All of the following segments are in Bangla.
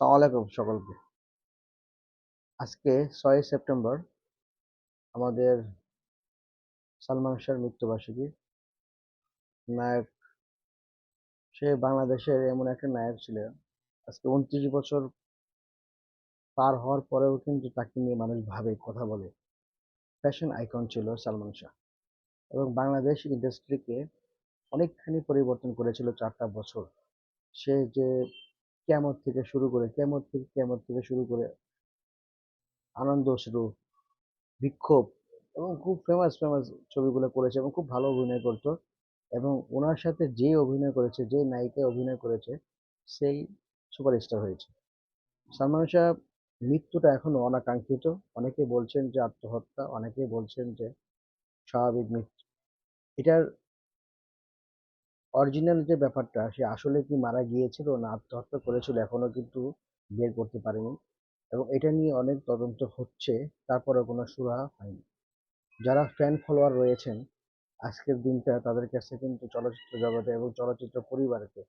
আলাইকুম সকলকে। আজকে ছয় সেপ্টেম্বর, আমাদের সালমান শাহর মৃত্যুবার্ষিকী। নায়ক, সে বাংলাদেশের এমন একটা নায়ক ছিলেন আজকে উনত্রিশ বছর পার হওয়ার পরেও কিন্তু তাকে নিয়ে মানুষ ভাবে, কথা বলে। ফ্যাশন আইকন ছিল সালমান শাহ। এবং বাংলাদেশ ইন্ডাস্ট্রিকে অনেকখানি পরিবর্তন করেছিল চারটা বছর। সে যে কেমন থেকে শুরু করে, কেমন থেকে কেমন থেকে শুরু করে? আনন্দ শুরু, বিক্ষোভ এবং খুব ফেমাস ফেমাস ছবিগুলো করেছে এবং খুব ভালো অভিনয় করতো এবং ওনার সাথে যে অভিনয় করেছে, যে নায়িকা অভিনয় করেছে, সেই সুপারস্টার হয়েছে। সালমান শাহ মৃত্যুটা এখনও অনাকাঙ্ক্ষিত। অনেকে বলছেন যে আত্মহত্যা, অনেকে বলছেন যে স্বাভাবিক মৃত্যু। এটার অরিজিনাল যে ব্যাপারটা, সে আসলে কি মারা গিয়েছিল না আত্মহত্যা করেছিল এখনও কিন্তু বের করতে পারেনি এবং এটা নিয়ে অনেক তদন্ত হচ্ছে তারপরে কোনো সুরাহা হয়নি। যারা ফ্যান ফলোয়ার রয়েছেন, আজকের দিনটা তাদের কাছে কিন্তু চলচ্চিত্র জগতে এবং চলচ্চিত্র পরিবারেতে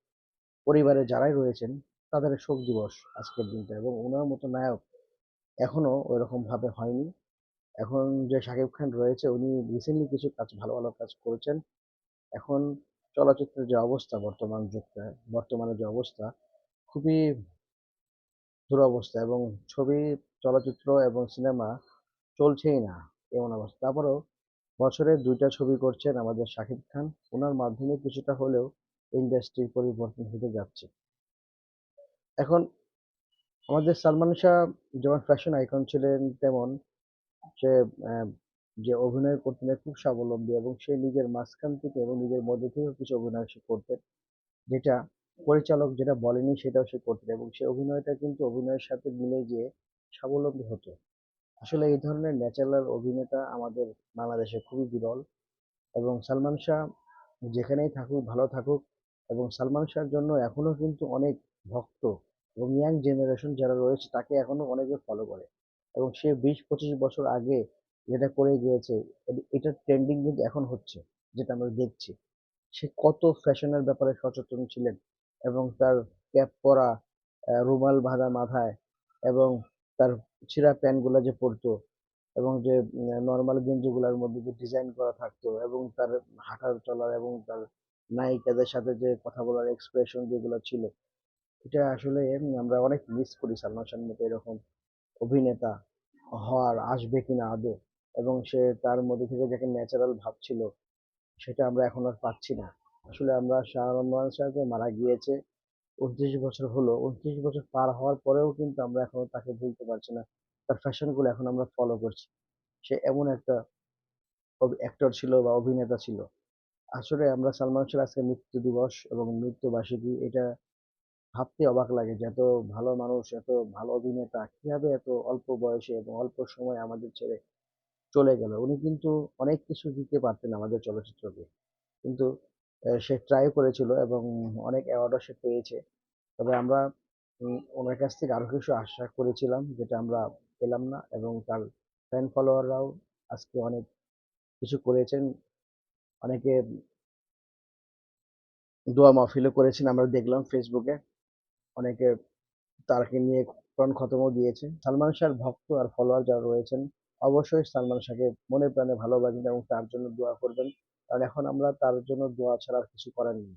পরিবারে যারাই রয়েছেন, তাদের শোক দিবস আজকের দিনটা এবং ওনার মতো নায়ক এখনও ওইরকম ভাবে হয়নি। এখন যে শাকিব খান রয়েছে, উনি রিসেন্টলি কিছু কাজ, ভালো ভালো কাজ করেছেন। এখন চলচ্চিত্রের যে অবস্থা বর্তমান যুগটা, বর্তমানে যে অবস্থা, খুবই দুরবস্থা এবং ছবি, চলচ্চিত্র এবং সিনেমা চলছেই না এমন অবস্থা। তারপরেও বছরে দুইটা ছবি করছেন আমাদের শাকিব খান। ওনার মাধ্যমে কিছুটা হলেও ইন্ডাস্ট্রির পরিবর্তন হতে যাচ্ছে। এখন আমাদের সালমান শাহ যেমন ফ্যাশন আইকন ছিলেন, তেমন সে যে অভিনয় করতেন খুব স্বাবলম্বী এবং সে নিজের মাঝখান থেকে এবং নিজের মধ্যে থেকেও কিছু অভিনয় সে করতেন। যেটা পরিচালক যেটা বলেনি সেটাও সে করতেন এবং সে অভিনয়টা কিন্তু অভিনয়ের সাথে মিলে গিয়ে স্বাবলম্বী হতো। আসলে এই ধরনের ন্যাচারাল অভিনেতা আমাদের বাংলাদেশে খুবই বিরল এবং সালমান শাহ যেখানেই থাকুক, ভালো থাকুক এবং সালমান শাহর জন্য এখনও কিন্তু অনেক ভক্ত এবং ইয়াং জেনারেশন যারা রয়েছে তাকে এখনও অনেকে ফলো করে এবং সে বিশ পঁচিশ বছর আগে যেটা করে গিয়েছে এ- এটার ট্রেন্ডিং কিন্তু এখন হচ্ছে, যেটা আমরা দেখছি। সে কত ফ্যাশনের ব্যাপারে সচেতন ছিলেন এবং তার ক্যাপ পরা রুমাল বাঁধা মাথায় এবং তার ছিঁড়া প্যান্টগুলো যে পরতো এবং যে নর্মাল গেঞ্জিগুলোর মধ্যে যে ডিজাইন করা থাকতো এবং তার হাঁটার চলার এবং তার নায়িকাদের সাথে যে কথা বলার এক্সপ্রেশন যেগুলো ছিল, এটা আসলে আমরা অনেক মিস করি সালমান শাহের মতো এরকম অভিনেতা হওয়ার, আসবে কিনা আদৌ? এবং সে তার মধ্যে থেকে যে একটা ন্যাচারাল ভাব ছিল সেটা আমরা এখন আর পাচ্ছি না। আসলে আমরা শাহরুমান শাহকে মারা গিয়েছে, উনত্রিশ বছর হলো। উনত্রিশ বছর পার হওয়ার পরেও কিন্তু আমরা এখনও তাকে ভুলতে পারছি না। তার ফ্যাশনগুলো এখন আমরা ফলো করছি। সে এমন একটা অ্যাক্টর ছিল বা অভিনেতা ছিল। আসলে আমরা সালমান শাহের আজকে মৃত্যু দিবস এবং মৃত্যু বার্ষিকী এটা ভাবতে অবাক লাগে যে এত ভালো মানুষ, এত ভালো অভিনেতা, কীভাবে এত অল্প বয়সে এবং অল্প সময় আমাদের ছেড়ে চলে গেল। উনি কিন্তু অনেক কিছু দিতে পারতেন আমাদের চলচ্চিত্রকে। কিন্তু সে ট্রাই করেছিল এবং অনেক অ্যাওয়ার্ডও সে পেয়েছে। তবে আমরা ওনার কাছ থেকে আরও কিছু আশা করেছিলাম যেটা আমরা পেলাম না এবং তার ফ্যান ফলোয়াররাও আজকে অনেক কিছু করেছেন। অনেকে দোয়া মাহফিলও করেছেন, আমরা দেখলাম ফেসবুকে অনেকে তারকে নিয়ে কোরআন খতমও দিয়েছে সালমান শাহর ভক্ত আর ফলোয়ার যারা রয়েছেন অবশ্যই সালমান শাহকে মনে প্রাণে ভালোবাসবেন এবং তার জন্য দোয়া করবেন। কারণ এখন আমরা তার জন্য দোয়া ছাড়া আর কিছু করার নেই।